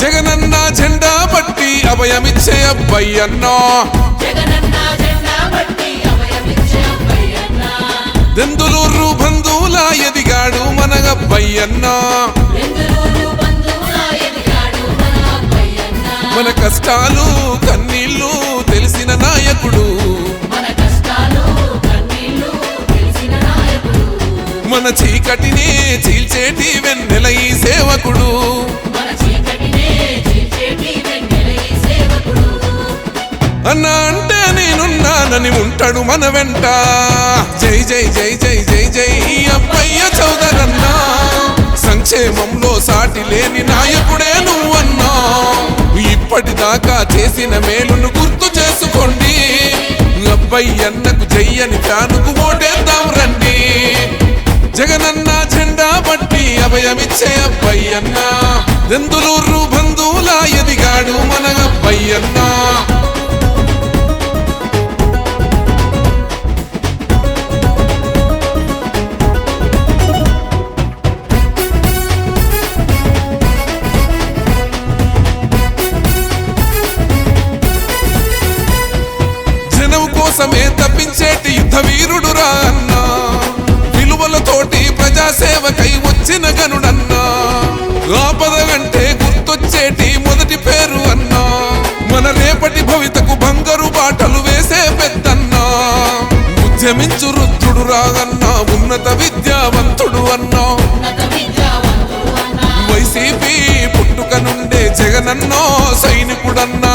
జగనన్న జెండా పట్టి అభయమిచ్చే అబ్బయ్యన్నో. మన కష్టాలు కన్నీళ్ళు తెలిసిన నాయకుడు. మన చీకటిని చీల్చేటి వెన్నెల ఈ సేవకుడు. చీకటినే చీల్చేటి ఈ సేవకుడు అన్న అంటే నేనున్నానని ఉంటాడు మన వెంట. జై జై జై జై జై జై అబ్బయ్య చౌదరన్నా. సంక్షేమంలో సాటి లేని నాయకుడే నువ్వన్నా. ఇప్పటిదాకా చేసిన మేలును గుర్తు చేసుకోండి. అబ్బయ్యన్నకు జయ్యని ఫ్యానుకు ఓటేద్దాం రండి. జగనన్న జెండా బట్టి అభయమిచ్చే అబ్బయ్యన్న దెందులూరు బంధువులా ఎదిగాడు మన అబ్బాయి అన్నా. కోసమే తప్పించేటి యుద్ధ వీరుడు అన్నా. విలువలతోటి ప్రజాసేవకై వచ్చిన గనుడన్నా. ఆపద అంటే గుర్తొచ్చేటి మొదటి పేరు అన్నా. మన రేపటి భవితకు బంగారు బాటలు వేసే పెద్దన్నా. ఉద్యమించు రుద్రుడు రాగన్నా ఉన్నత విద్యావంతుడు అన్నా. వైసీపీ పుట్టుక నుండే జగనన్నో సైనికుడన్నా.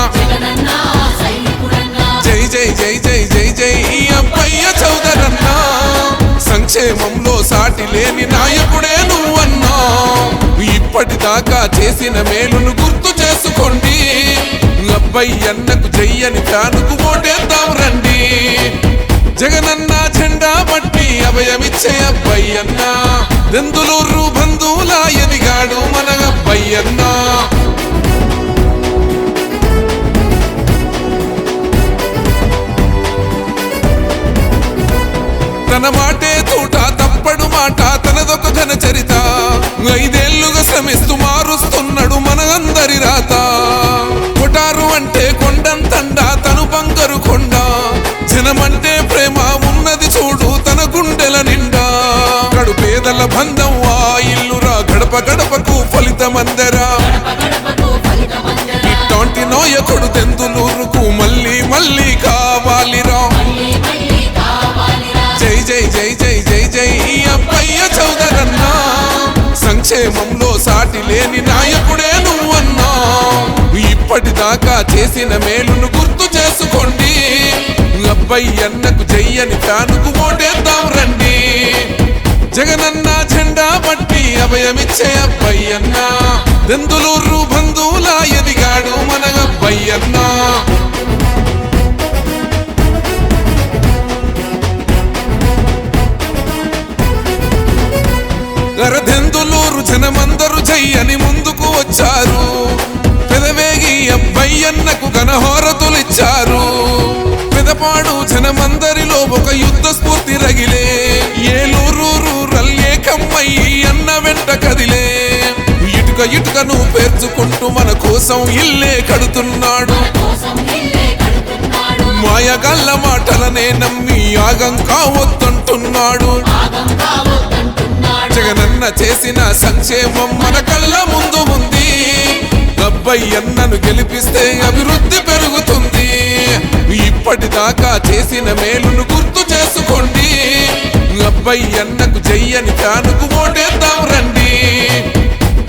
సంక్షేమంలో సాటి లేని నాయకుడే నువ్వన్నా. ఇప్పటిదాకా చేసిన మేలును గుర్తు చేసుకోండి. లబ్బయ్యకు చెయ్యని ఫ్యానుకు ఓటేద్దాం రండి. జగనన్న జెండా పట్టి అభయమిచ్చే అబ్బయ్యన్న దెందులూరు బంధువుల ఎదిగాడు మన అబ్బయ్యన్నా తన మాటే మాట తనదొక ఘన చరిత. ఐదేళ్ళుగా శ్రమిస్తూ మారుస్తున్నాడు మన అందరి రాత. కొటారు అంటే కొండంతండ తను బంగారు కొండ. జనమంటే ప్రేమ ఉన్నది చూడు తన గుండెల నిండా. కడు పేదల బంధం ఆ ఇల్లురా గడప గడపకు ఫలితమందరా. ఇట్లాంటి నోయకుడు తెందులూరుకు మళ్ళీ మళ్ళీ కా జై జై జై జై అబ్బయ్య చౌదరన్నా. సంక్షేమంలో సాటి లేని నాయకుడే నువ్వన్నా. ఇప్పటిదాకా చేసిన మేలును గుర్తు చేసుకోండి. అబ్బయ్యన్నకు జయ్యని ఫ్యానుకు ఓటేద్దాం రండి. జగనన్న జెండా పట్టి అభయమిచ్చే అబ్బయ్యన్న. దెందులూరు బంధువులా ఎదిగాడు మనగబ్బయ్యన్నా గరదెందులూరు జనమందరు జయ్యని ముందుకు వచ్చారు. పెదవేగి అబ్బయ్యన్నకు ఘనహోరతులిచ్చారు. పెదపాడు జనమందరిలో ఒక యుద్ధ స్ఫూర్తి రగిలే. ఏలూరు రల్లే ఏకమ్మయ్యి అన్న వెంట కదిలే. ఇటుక ఇటుకను పేర్చుకుంటూ మన కోసం ఇల్లే కడుతున్నాడు. మాయగల్ల మాటలనే నమ్మి యాగం కావద్దంటున్నాడు ఆగం కావద్దంటున్నాడు. జగనన్న చేసిన సంక్షేమం మన కళ్ళ ముందు ఉంది. అబ్బయ్యన్నను గెలిపిస్తే అభివృద్ధి పెరుగుతుంది. ఇప్పటిదాకా చేసిన మేలును గుర్తు చేసుకోండి. అన్నకు జయ్యని ఫ్యానుకు ఓటేద్దాం రండి.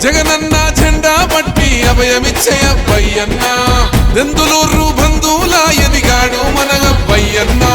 జగనన్న జెండా పట్టి అభయమిచ్చే అబ్బయ్యన్న. దెందులూరు బంధువుల ఎదిగాడు మన అబ్బయ్యన్నా.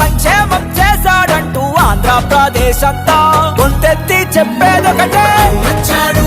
సంక్షేమం చేశాడంటూ ఆంధ్రప్రదేశ్ అంతా గొంతెత్తి చెప్పేదొకటే. వచ్చాడు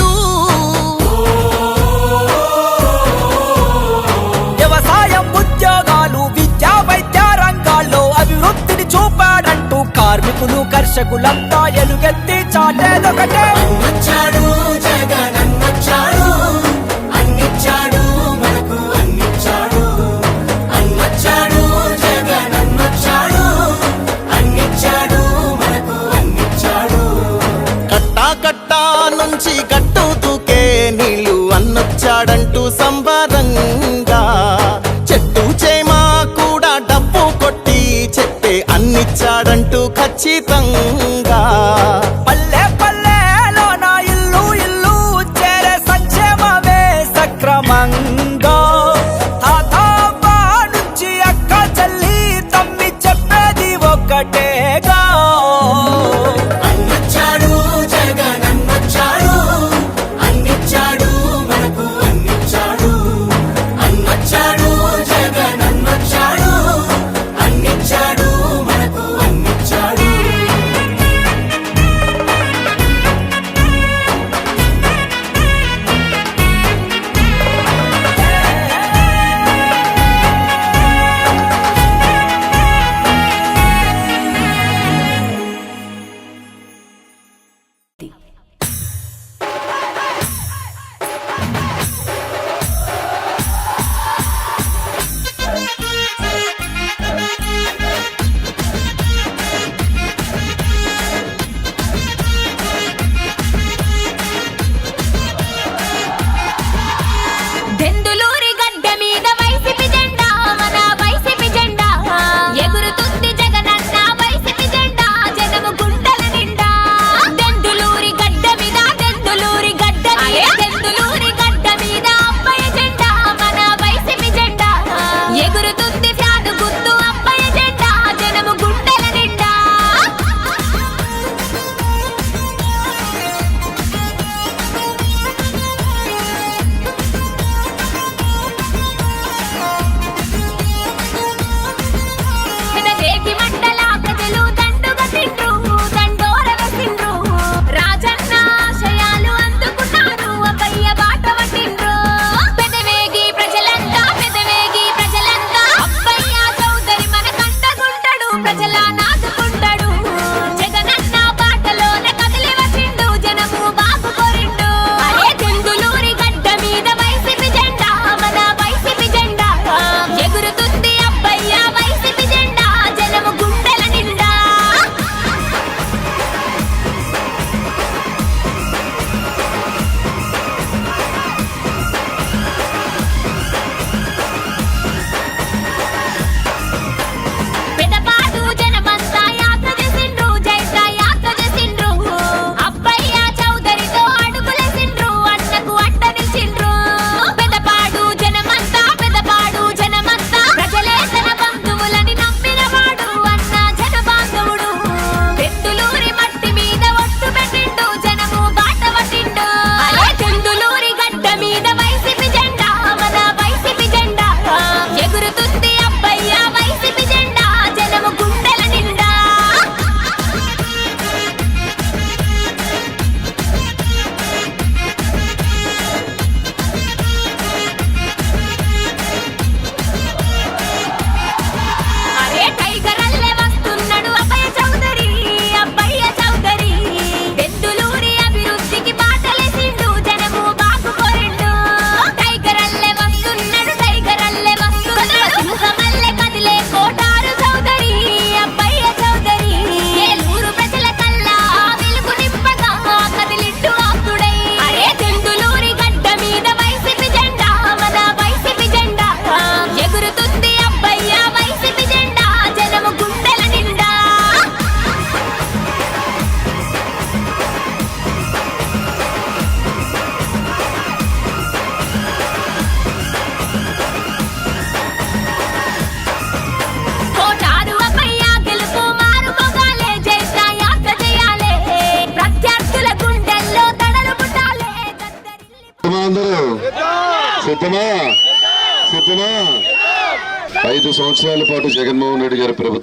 దర్శకులంతా ఎలుగెత్తి చాటేదొకటే. వచ్చాడు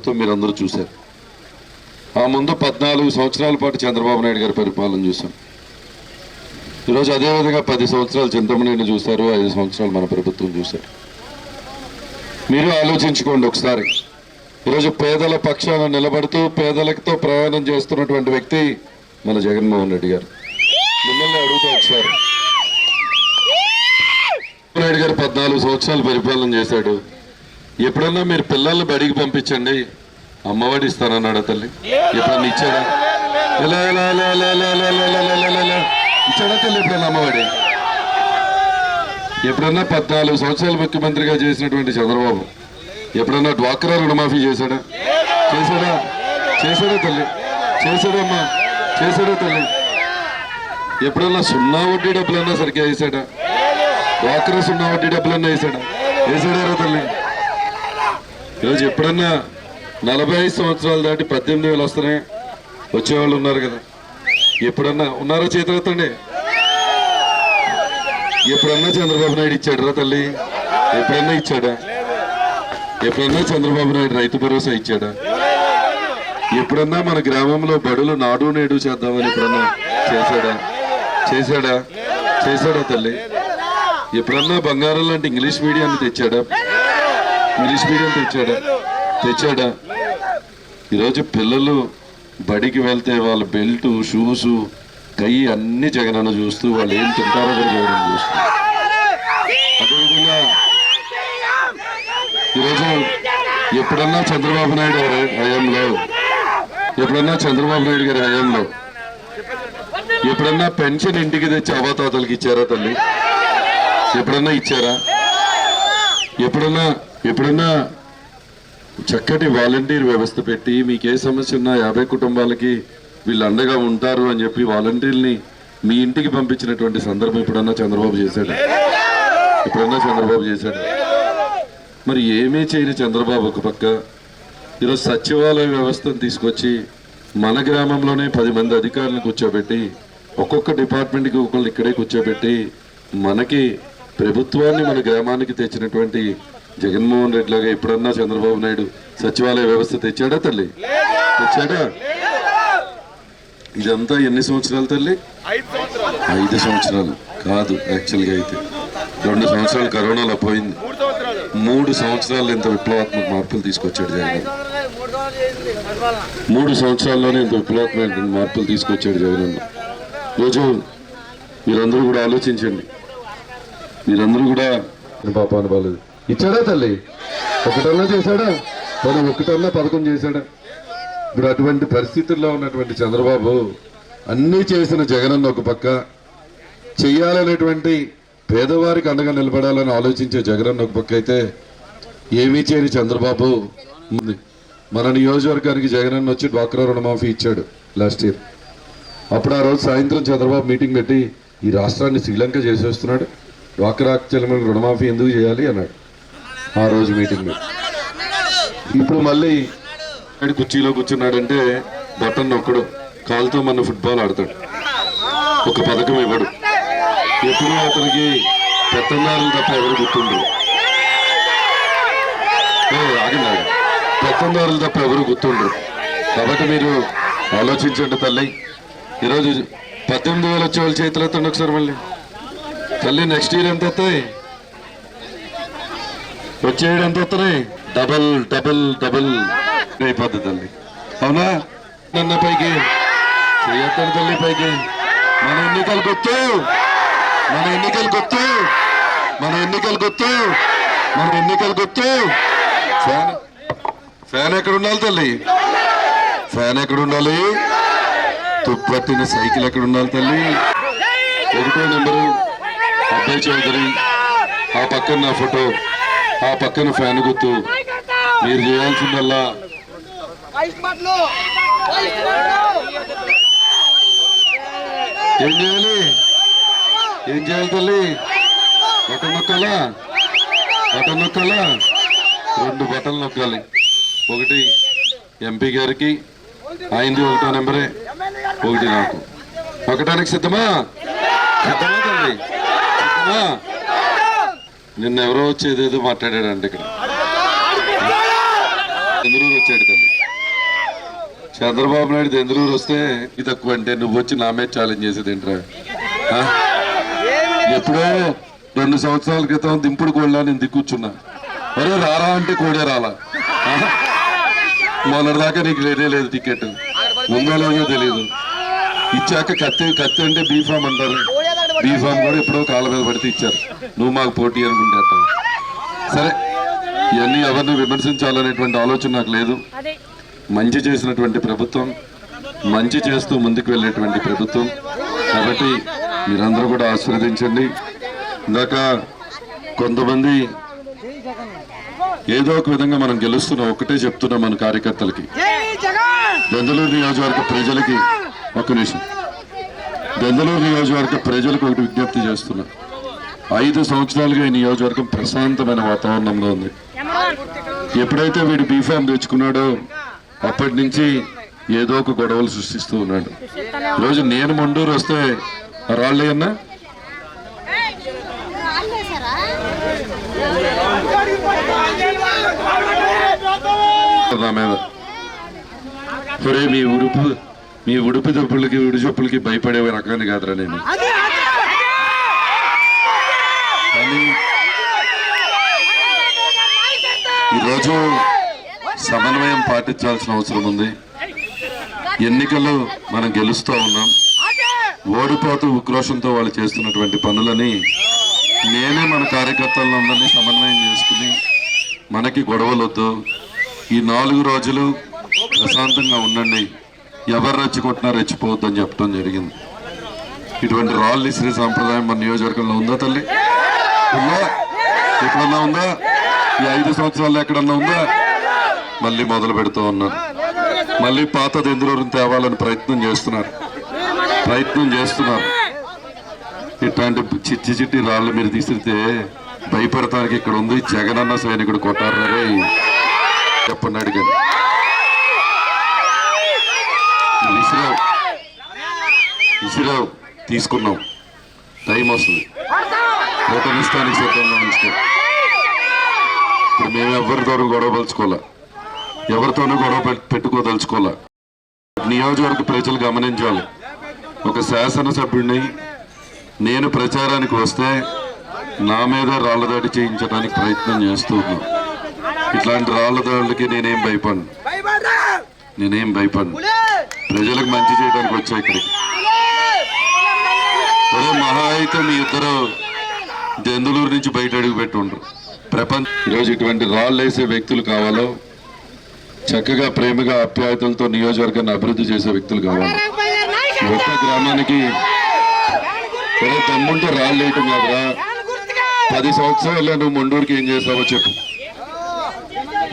ప్రభుత్వం మీరందరూ చూశారు. ఆ ముందు పద్నాలుగు సంవత్సరాల పాటు చంద్రబాబు నాయుడు గారి పరిపాలన చూసాం ఈరోజు అదేవిధంగా పది సంవత్సరాలు చింతమనేని చూశారు ఐదు సంవత్సరాలు మన ప్రభుత్వం చూశారు. మీరు ఆలోచించుకోండి ఒకసారి. ఈరోజు పేదల పక్షాన నిలబడుతూ పేదలతో ప్రయాణం చేస్తున్నటువంటి వ్యక్తి మన జగన్మోహన్ రెడ్డి గారు. మిమ్మల్ని అడుగుతా ఒకసారి. నాయుడు గారు పద్నాలుగు సంవత్సరాలు పరిపాలన చేశాడు. ఎప్పుడన్నా మీరు పిల్లల్ని బడికి పంపించండి అమ్మఒడి ఇస్తానన్నాడు తల్లి ఎప్పుడన్నా ఇచ్చాడా ఎలా ఎలా ఎలా ఎలా ఎలా ఎలా ఎలా ఎలా ఎలా ఎలా ఎలా? ఇచ్చాడా తల్లి ఎప్పుడన్నా అమ్మఒడి ఎప్పుడన్నా పద్నాలుగు సంవత్సరాలు ముఖ్యమంత్రిగా చేసినటువంటి చంద్రబాబు ఎప్పుడన్నా డ్వాక్రా రుణమాఫీ చేశాడా చేశాడా చేశాడా తల్లి చేశాడమ్మా చేశాడా తల్లి ఎప్పుడన్నా సున్నా వడ్డీ డబ్బులన్నా సరిగ్గా వేసాడా డ్వాక్రా సున్నా వడ్డీ డబ్బులన్నా వేసాడా వేసాడారా తల్లి ఈరోజు ఎప్పుడన్నా నలభై ఐదు సంవత్సరాలు దాటి పద్దెనిమిది వేలు వస్తున్నాయి వచ్చేవాళ్ళు ఉన్నారు కదా. ఎప్పుడన్నా ఉన్నారా చేతులెత్తండి? ఎప్పుడన్నా చంద్రబాబు నాయుడు ఇచ్చాడురా తల్లి? ఎప్పుడన్నా ఇచ్చాడా? ఎప్పుడన్నా చంద్రబాబు నాయుడు రైతు భరోసా ఇచ్చాడా? ఎప్పుడన్నా మన గ్రామంలో బడులు నాడు నేడు చేద్దామని ఎప్పుడన్నా చేశాడా? చేశాడా? చేశాడా తల్లి? ఎప్పుడన్నా బంగారం లాంటి ఇంగ్లీష్ మీడియాన్ని తెచ్చాడా? ఇంగ్లీష్ మీడియం తెచ్చాడా? తెచ్చాడా? ఈరోజు పిల్లలు బడికి వెళ్తే వాళ్ళ బెల్ట్ షూస్ కై అన్ని జగనన్న చూస్తూ వాళ్ళు ఏం తింటారో కూడా చూస్తూ. అదేవిధంగా ఈరోజు ఎప్పుడన్నా చంద్రబాబు నాయుడు గారి హయాంలో ఎప్పుడన్నా చంద్రబాబు నాయుడు గారి హయాంలో ఎప్పుడన్నా పెన్షన్ ఇంటికి తెచ్చి అవాతాతలకి ఇచ్చారా తల్లి? ఎప్పుడన్నా ఇచ్చారా? ఎప్పుడన్నా ఎప్పుడన్నా చక్కటి వాలంటీర్ వ్యవస్థ పెట్టి మీకు ఏ సమస్య ఉన్నా యాభై కుటుంబాలకి వీళ్ళు అండగా ఉంటారు అని చెప్పి వాలంటీర్ని మీ ఇంటికి పంపించినటువంటి సందర్భం ఎప్పుడన్నా చంద్రబాబు చేశాడు? ఎప్పుడన్నా చంద్రబాబు చేశాడు? మరి ఏమీ చేయని చంద్రబాబు ఒక పక్క ఈరోజు సచివాలయ వ్యవస్థను తీసుకొచ్చి మన గ్రామంలోనే పది మంది అధికారులను కూర్చోబెట్టి ఒక్కొక్క డిపార్ట్మెంట్కి ఒకళ్ళు ఇక్కడే కూర్చోబెట్టి మనకి ప్రభుత్వాన్ని మన గ్రామానికి తెచ్చినటువంటి జగన్మోహన్ రెడ్డి లాగా ఎప్పుడన్నా చంద్రబాబు నాయుడు సచివాలయ వ్యవస్థ తెచ్చాడా తల్లి? తెచ్చాడా? ఇదంతా ఎన్ని సంవత్సరాలు తల్లి? ఐదు సంవత్సరాలు. కాదు యాక్చువల్గా అయితే. రెండు సంవత్సరాలు కరోనాలో పోయింది. మూడు సంవత్సరాలు ఇంత విప్లవాత్మక మార్పులు తీసుకొచ్చాడు జగన్. మూడు సంవత్సరాల్లోనే ఇంత విప్లవాత్మక మార్పులు తీసుకొచ్చాడు జగన్ రోజు మీరందరూ కూడా ఆలోచించండి. మీరందరూ కూడా పాపాను బాలేదు ఇచ్చాడా తల్లి? ఒకటన్నా చేశాడా? మనం ఒకటన్నా పథకం చేశాడా? ఇప్పుడు అటువంటి పరిస్థితుల్లో ఉన్నటువంటి చంద్రబాబు అన్నీ చేసిన జగనన్న ఒక పక్క చెయ్యాలనేటువంటి పేదవారికి అండగా నిలబడాలని ఆలోచించే జగనన్న ఒక పక్క అయితే ఏమీ చేయని చంద్రబాబు ఉంది. మన నియోజకవర్గానికి జగనన్న వచ్చి డ్వాక్రా రుణమాఫీ ఇచ్చాడు లాస్ట్ ఇయర్. అప్పుడు ఆ రోజు సాయంత్రం చంద్రబాబు మీటింగ్ పెట్టి ఈ రాష్ట్రాన్ని శ్రీలంక చేసేస్తున్నాడు. డ్వాక్రా చెల్లమని రుణమాఫీ ఎందుకు చేయాలి అన్నాడు. ఆ రోజు మీటింగ్ ఇప్పుడు మళ్ళీ వాడు కుర్చీలో కూర్చున్నాడంటే బటన్ ఒక్కడు కాలుతో మన ఫుట్బాల్ ఆడతాడు. ఒక పథకం ఇవ్వడు. ఎప్పుడు అతనికి పెత్తనాలు తప్ప ఎవరు గుర్తుండరు. ఆగండి ఆగండి. తప్ప ఎవరు గుర్తుండరు. కాబట్టి మీరు ఆలోచించండి తల్లి. ఈరోజు పద్దెనిమిది వేలు వచ్చే వాళ్ళ చేతులు ఎత్తండి ఒకసారి మళ్ళీ. తల్లి నెక్స్ట్ ఇయర్ ఎంత వస్తాయి? వచ్చేయడం ఎంత వస్తున్నాయి డబల్ డబల్ డబల్. అయిపోద్ది తల్లి. అవునా? నన్న పైకి. చేయొద్దని తల్లి పైకి. మన ఎన్నికలు గుర్తు. మన ఎన్నికలు గుర్తు. మన ఎన్నికలు గుర్తు. మన ఎన్నికలు గుర్తు. ఫ్యాన్ ఫ్యాన్ ఎక్కడ ఉండాలి తల్లి? ఫ్యాన్ ఎక్కడ ఉండాలి? తుప్పట్టిన సైకిల్ ఎక్కడ ఉండాలి తల్లి? ఒకటో నెంబరు అబ్బాయి చౌదరి. ఆ పక్కన నా ఫోటో. ఆ పక్కన ఫ్యాన్ గుర్తు. మీరు చేయాల్సిందల్లా. ఏం చేయాలి? ఏం చేయాలి తల్లి? బటన్ నొక్కాలా? బటన్ నొక్కాలా? రెండు బటన్లు నొక్కాలి. ఒకటి ఎంపీ గారికి ఆయనది ఒకటో నెంబరే. ఒకటి నాకు. నొక్కడానికి సిద్ధమా? సిద్ధమా తల్లి? సిద్ధమా? నిన్న ఎవరో వచ్చేదేదో ఏదేదో మాట్లాడాడంట ఇక్కడ. చంద్రూరు వచ్చాడు తల్లి. చంద్రబాబు నాయుడు చంద్రూరు వస్తే ఇది తక్కువ అంటే నువ్వు వచ్చి నా మీద ఛాలెంజ్ చేసేది ఏంట్రా? ఎప్పుడో రెండు సంవత్సరాల క్రితం దింపుడు కోళ్ళ నేను దిక్కుచ్చున్నా అరే రారా అంటే కోడే రాలా. మొన్నటిదాకా నీకు లేనే లేదు టికెట్. ఉందో లేదో తెలియదు ఇచ్చాక కత్తి కత్తి అంటే బీఫామ్ అంటారు. బీఫామ్ కూడా ఎప్పుడో కాళ్ళ మీద పడితే ఇచ్చారు. నువ్వు మాకు పోటీ అనుకుంటే. సరే ఇవన్నీ ఎవరిని విమర్శించాలనేటువంటి ఆలోచన నాకు లేదు. మంచి చేసినటువంటి ప్రభుత్వం మంచి చేస్తూ ముందుకు వెళ్ళేటువంటి ప్రభుత్వం. కాబట్టి మీరందరూ కూడా ఆశీర్వదించండి. ఇందాక కొంతమంది ఏదో ఒక విధంగా మనం గెలుస్తున్నాం ఒకటే చెప్తున్నాం మన కార్యకర్తలకి. దెందలూరు నియోజకవర్గ ప్రజలకి ఒక్క నిమిషం. దెందలూరు నియోజకవర్గ ప్రజలకు ఒకటి విజ్ఞప్తి చేస్తున్నా. ఐదు సంవత్సరాలుగా ఈ నియోజకవర్గం ప్రశాంతమైన వాతావరణంలో ఉంది. ఎప్పుడైతే వీడు బీఫామ్ తెచ్చుకున్నాడో అప్పటి నుంచి ఏదో ఒక గొడవలు సృష్టిస్తూ ఉన్నాడు. రోజు నేను మండూరు వస్తే రాళ్ళేయన్నా నా మీద. ఒరే మీ ఉరుపు. మీ ఉడుపు దప్పులకి ఉడి చెప్పులకి భయపడే రకాన్ని కాదురా నేను. కానీ ఈరోజు సమన్వయం పాటించాల్సిన అవసరం ఉంది. ఎన్నికల్లో మనం గెలుస్తూ ఉన్నాం. ఓడిపోతూ ఉక్రోషంతో వాళ్ళు చేస్తున్నటువంటి పనులని నేనే మన కార్యకర్తలందరినీ సమన్వయం చేసుకుని మనకి గొడవలు వద్దు ఈ నాలుగు రోజులు ప్రశాంతంగా ఉండండి. ఎవరు రెచ్చికొట్టినా రెచ్చిపోవద్దు అని చెప్పడం జరిగింది. ఇటువంటి రాళ్ళు ఇసిరే సాంప్రదాయం మన నియోజకవర్గంలో ఉందా తల్లి? ఉందా? ఎక్కడన్నా ఉందా? ఈ ఐదు సంవత్సరాల్లో ఎక్కడన్నా ఉందా? మళ్ళీ మొదలు పెడుతూ ఉన్నారు. మళ్ళీ పాత దెందులూరుని తేవాలని ప్రయత్నం చేస్తున్నారు. ప్రయత్నం చేస్తున్నారు. ఇట్లాంటి చిట్టి చిట్టి రాళ్ళు మీరు తీసిరితే భయపడతానికి ఇక్కడ ఉంది జగనన్న సైనికుడు కొట్టారు రే. చెప్పండి అడిగాను విసిరావు విసిరావు తీసుకున్నాం. టైం వస్తుంది. ఓటమిస్తానికి సిద్ధంగా ఉంచుకో. ఇప్పుడు మేము ఎవరితోనూ గొడవ పలుచుకోలే ఎవరితోనూ గొడవ పెట్- పెట్టుకోదలుచుకోలే నియోజకవర్గ ప్రజలు గమనించాలి. ఒక శాసనసభ్యుడిని నేను ప్రచారానికి వస్తే నా మీద రాళ్ళదాడి చేయించడానికి ప్రయత్నం చేస్తూ ఉన్నాను ఇట్లాంటి రాళ్ళ దాడులకి నేనేం భయపడను. నేనేం భయపడను. ప్రజలకు మంచి చేయడానికి వచ్చా ఇక్కడికి? అదే మహా అయితే మీ ఇద్దరు జందులూరు నుంచి బయట అడుగు ప్రపంచ ఈరోజు ఇటువంటి రాళ్ళు వేసే వ్యక్తులు కావాలో చక్కగా ప్రేమగా ఆప్యాయతలతో నియోజకవర్గాన్ని అభివృద్ధి చేసే వ్యక్తులు కావాలి. ఒక్క గ్రామానికి ఒరే తమ్ముంటే రాళ్ళు వేయటం కాదురా. పది సంవత్సరాల్లో నువ్వు మొండూరుకి ఏం చేస్తావో చెప్పు.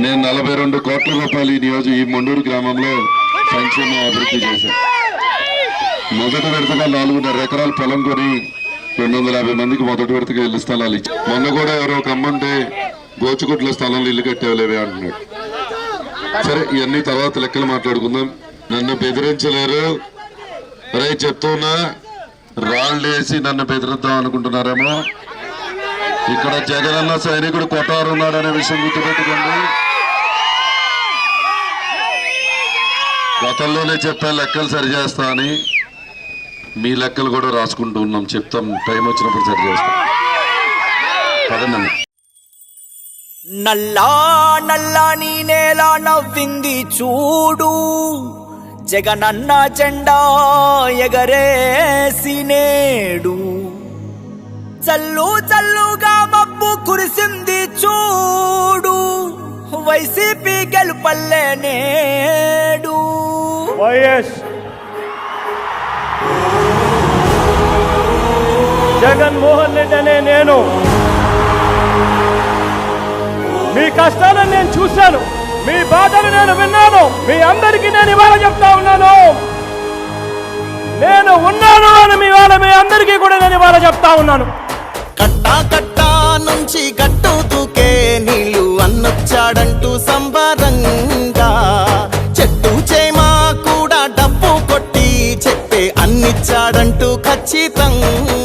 నేను నలభై రెండు కోట్ల రూపాయలు ఈ నియోజక ఈ మొండూరు గ్రామంలో సంక్షేమ అభివృద్ధి చేశాను మొదటి విడతగా నాలుగున్నర ఎకరాలు పొలం కొని రెండు వందల యాభై మందికి మొదటి విడతగా ఇల్లు స్థలాలు ఇచ్చి మొన్న కూడా ఎవరో ఒక అమ్మంటే గోచుకుట్ల స్థలంలో ఇల్లు కట్టేవలేవే అంటున్నాడు. సరే ఇవన్నీ తర్వాత లెక్కలు మాట్లాడుకుందాం. నన్ను బెదిరించలేరు. రే చెప్తున్నా రాళ్ళు వేసి నన్ను బెదిరిద్దాం అనుకుంటున్నారేమో? ఇక్కడ జగనన్న సైనికుడు కొట్టారు ఉన్నాడనే విషయం గుర్తుపెట్టుకోండి. గతంలోనే చెప్పా లెక్కలు సరిచేస్తా అని మీ లెక్కలు కూడా రాసుకుంటూ ఉన్నాం. చెప్తాం. టైం వచ్చినప్పుడు సరి చేస్తాం పదండి నల్లా నీ నేల నవ్వింది చూడు. జగనన్న జెండా ఎగరేసి నేడు. చల్లు చల్లుగా మబ్బు కురిసింది చూడు. వైసీపీ గెలుపల్లే నేడు. వైఎస్ జగన్మోహన్ రెడ్డి అనే నేను. మీ కష్టాలను నేను చూశాను. మీ బాధలు నేను విన్నాను. మీ అందరికీ నేను ఇవాళ చెప్తా ఉన్నాను. నేను ఉన్నాను అని మీ వాళ్ళ మీ అందరికీ కూడా నేను ఇవాళ చెప్తా ఉన్నాను. కట్టా కట్టా నుంచి గట్టు దూకే నీళ్ళు అన్నొచ్చాడంటూ సంబరంగా. చెట్టు చేమా కూడా డబ్బు కొట్టి చెప్పే అన్నిచ్చాడంటూ ఖచ్చితంగా.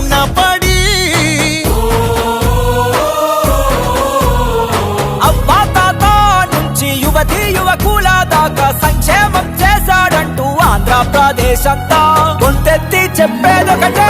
దేశంతా. గొంతెత్తి చెప్పేదొకటే.